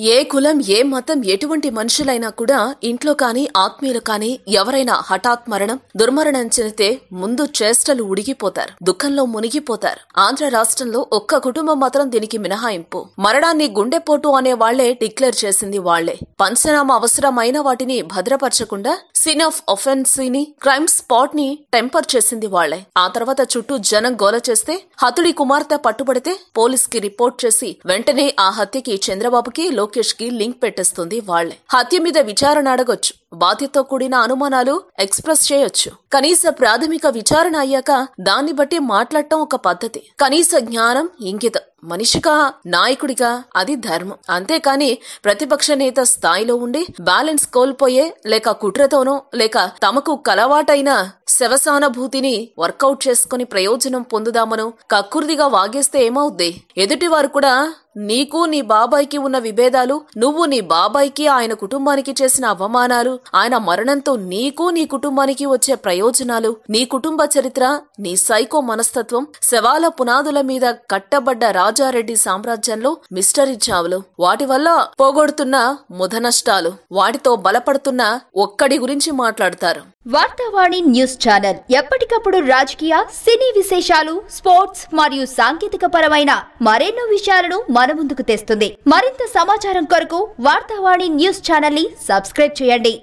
ఏ కులం ఏ మతం ఎటువంటి మనుషులైనా కూడా ఇంట్లో కాని ఆత్మీయులు కాని ఎవరైనా హఠాత్ మరణం దుర్మరణం చెందితే ముందు చేష్టలు ఉడిగిపోతారు దుఃఖంలో మునిగిపోతారు. ఆంధ్ర రాష్ట్రంలో ఒక్క కుటుంబం మాత్రం దీనికి మినహాయింపు. మరణాన్ని గుండెపోటు అనే వాళ్ళే డిక్లేర్ చేసింది వాళ్ళే. పంచనామ అవసరమైన వాటిని భద్రపరచకుండా సీన్ ఆఫ్ ఒఫెన్స్ని క్రైమ్ స్పాట్ని టెంపర్ చేసింది వాళ్ళే ఆ తర్వాత చుట్టూ జనం గోల చేస్తే హతుడి కుమార్తె పట్టుబడితే పోలీస్కి రిపోర్ట్ చేసి వెంటనే ఆ హత్యకి చంద్రబాబుకి లోకేష్కి లింక్ పెట్టేస్తుంది వాళ్ళే హత్య మీద విచారణ అడగొచ్చు. బాధ్యతతో కూడిన అనుమానాలు ఎక్స్ప్రెస్ చేయొచ్చు. కనీస ప్రాథమిక విచారణ అయ్యాక దాన్ని బట్టి మాట్లాడటం ఒక పద్ధతి. కనీస జ్ఞానం ఇంగితం. మనిషిగా నాయకుడిగా అది ధర్మం. అంతేకాని ప్రతిపక్ష నేత స్థాయిలో ఉండి బ్యాలెన్స్ కోల్పోయే లేక కుట్రతోనో లేక తమకు కలవాటైన శవసానుభూతిని వర్కౌట్ చేసుకుని ప్రయోజనం పొందుదామనో కక్కుర్దిగా వాగేస్తే ఏమవుద్ది? ఎదుటివారు కూడా నీకు నీ బాబాయ్కి ఉన్న విభేదాలు నువ్వు నీ బాబాయ్కి ఆయన కుటుంబానికి చేసిన అవమానాలు ఆయన మరణంతో నీకు నీ కుటుంబానికి వచ్చే ప్రయోజనాలు నీ కుటుంబ చరిత్ర నీ సైకో మనస్తత్వం శవాల పునాదుల మీద కట్టబడ్డ రాజారెడ్డి సామ్రాజ్యంలో మిస్టరీ చావులు వాటి వల్ల పోగొడుతున్న ముధ నష్టాలు వాటితో బలపడుతున్న ఒక్కడి గురించి మాట్లాడతారు. వార్తావాణి న్యూస్ ఛానల్ ఎప్పటికప్పుడు రాజకీయ సినీ విశేషాలు స్పోర్ట్స్ మరియు సాంకేతిక పరమైన మరెన్నో విషయాలను మన ముందుకు తెస్తుంది. మరింత సమాచారం కొరకు వార్తావాణి న్యూస్ ఛానల్ని సబ్స్క్రైబ్ చేయండి.